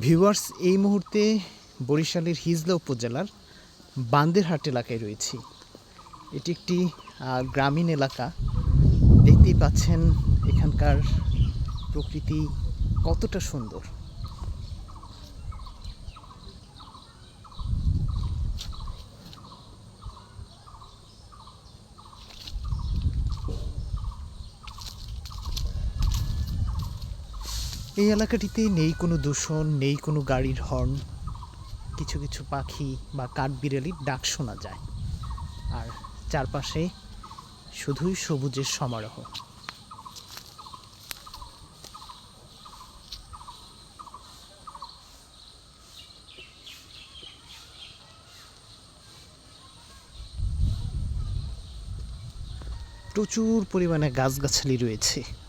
Viewers, এই মুহূর্তে বরিশালের হিজলা উপজেলার বান্দেরহাট এলাকায় রয়েছি। এটি একটি গ্রামীণ এলাকা। দেখতেই পাচ্ছেন এখানকার প্রকৃতি কতটা সুন্দর। এই এলাকাটিতে নেই কোনো দূষণ, নেই কোনো গাড়ির হর্ন। কিছু কিছু পাখি বা কাঠবিড়ালির ডাক শোনা যায়। আর চারপাশে শুধুই সবুজের সমারোহ। প্রচুর পরিমাণে গাছগাছালি রয়েছে।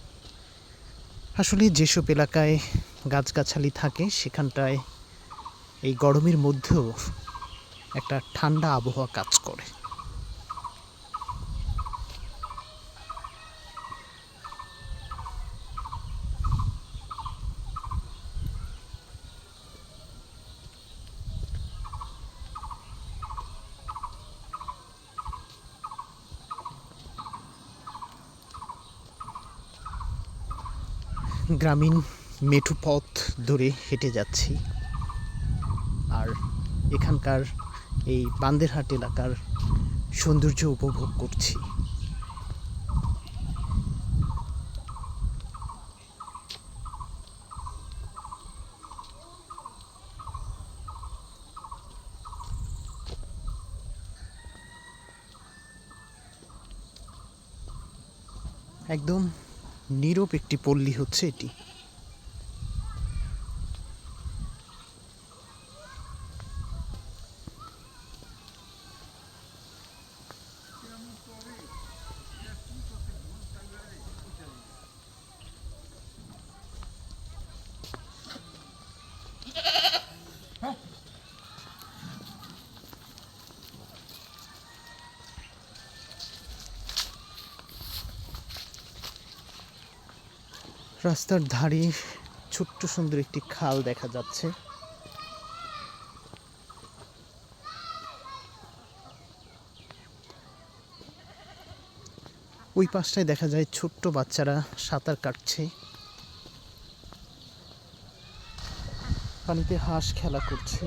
আসলে যেসব এলাকায় গাছগাছালি থাকে সেখানটায় এই গরমের মধ্যেও একটা ঠান্ডা আবহাওয়া কাজ করে। গ্রামীণ মেঠু পথ ধরে হেঁটে যাচ্ছি। আর এখানকার এই বান্দেরহাট এলাকার সৌন্দর্য উপভোগ করছি। একদম নীরব একটি পল্লী হচ্ছে এটি। রাস্তার ধারে ছোট্ট সুন্দর একটি খাল দেখা যাচ্ছে। ওই পাশটায় দেখা যায় ছোট্ট বাচ্চারা সাঁতার কাটছে। পানিতে হাঁস খেলা করছে।